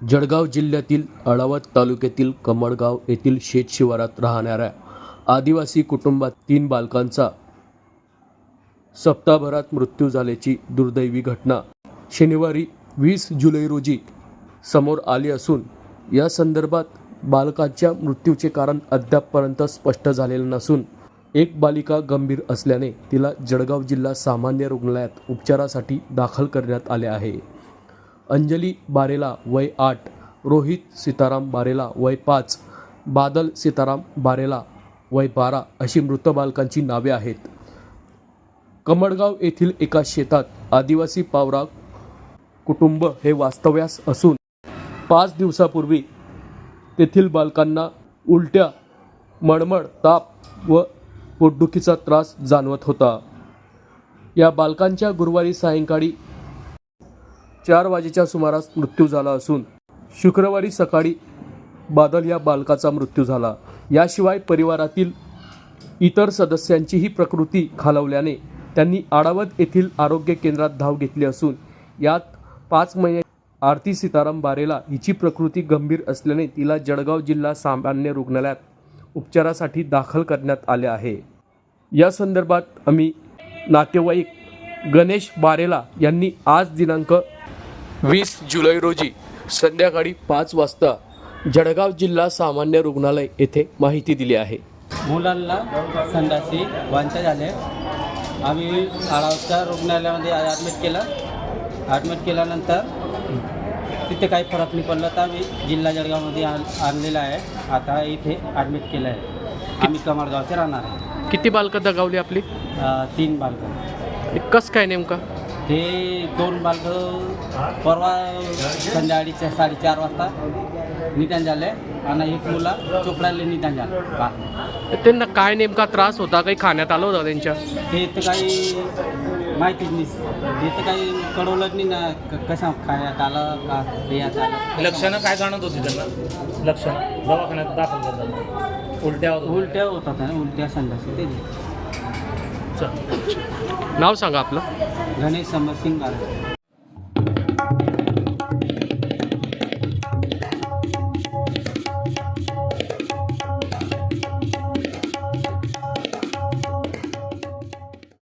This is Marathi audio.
जळगाव जिल्ह्यातील अळावत तालुक्यातील कमळगाव येथील शेत शिवारात राहणाऱ्या आदिवासी कुटुंबात तीन बालकांचा सप्ताहभरात मृत्यू झाल्याची दुर्दैवी घटना शनिवारी वीस जुलै रोजी समोर आली असून या संदर्भात बालकांच्या मृत्यूचे कारण अद्यापपर्यंत स्पष्ट झालेलं नसून एक बालिका गंभीर असल्याने तिला जळगाव जिल्हा सामान्य रुग्णालयात उपचारासाठी दाखल करण्यात आले आहे. अंजली बारेला वय आठ रोहित सीताराम बारेला वय पाच बादल सीताराम बारेला वय बारा अशी मृत बालकांची नावे आहेत. कमळगाव येथील एका शेतात आदिवासी पावरा कुटुंब हे वास्तव्यास असून पाच दिवसापूर्वी तेथील बालकांना उलट्या मळमळ ताप व पोटदुखीचा त्रास जाणवत होता. या बालकांच्या गुरुवारी सायंकाळी चार वाजेच्या सुमारास मृत्यू झाला असून शुक्रवारी सकाळी बादल या बालकाचा मृत्यू झाला. याशिवाय परिवारातील इतर सदस्यांचीही प्रकृती खालावल्याने त्यांनी आडावत येथील आरोग्य केंद्रात धाव घेतली असून यात पाच महिने आरती सीताराम बारेला हिची प्रकृती गंभीर असल्याने तिला जळगाव जिल्हा सामान्य रुग्णालयात उपचारासाठी दाखल करण्यात आले आहे. या संदर्भात आम्ही नातेवाईक गणेश बारेला यांनी आज दिनांक वीस जुलै रोजी संध्याकाळी पाच वाजता जळगाव जिल्हा सामान्य रुग्णालय येथे माहिती दिली आहे. मुलांना संडासी वांच्या झाले. आम्ही आळावच्या रुग्णालयामध्ये ॲडमिट केलं. ॲडमिट केल्यानंतर तिथे काही फरक नाही पडला तर आम्ही जिल्हा जळगावमध्ये आण आणलेला आहे. आता इथे ॲडमिट केलं आहे. आम्ही कमळगावचे राहणार आहे. किती बालकं दगावली आपली? तीन बालकं. कस काय नेमका? ते दोन बालकं परवा संध्याकाळी चा- साडेचार वाजता निधन झाले आणि एक मुला चोपडाले निधन झालं. का? त्यांना काय नेमका त्रास होता? काही खाण्यात आलं होतं त्यांच्या? ते तर काही माहितीच नाही. ते तर काही कळवलं नाही ना. क- कसं खाण्यात आलं का देण्यात आलं. लक्षणं काय जाणत होती त्यांना? लक्षणं? दवाखान्यात दाखल करताना. उलट्या होत होत्या. उलट्या होतात ना. उलट्या संडास ते. चल. नाव सांगा आपलं. गणेश समरसिंग गार्डन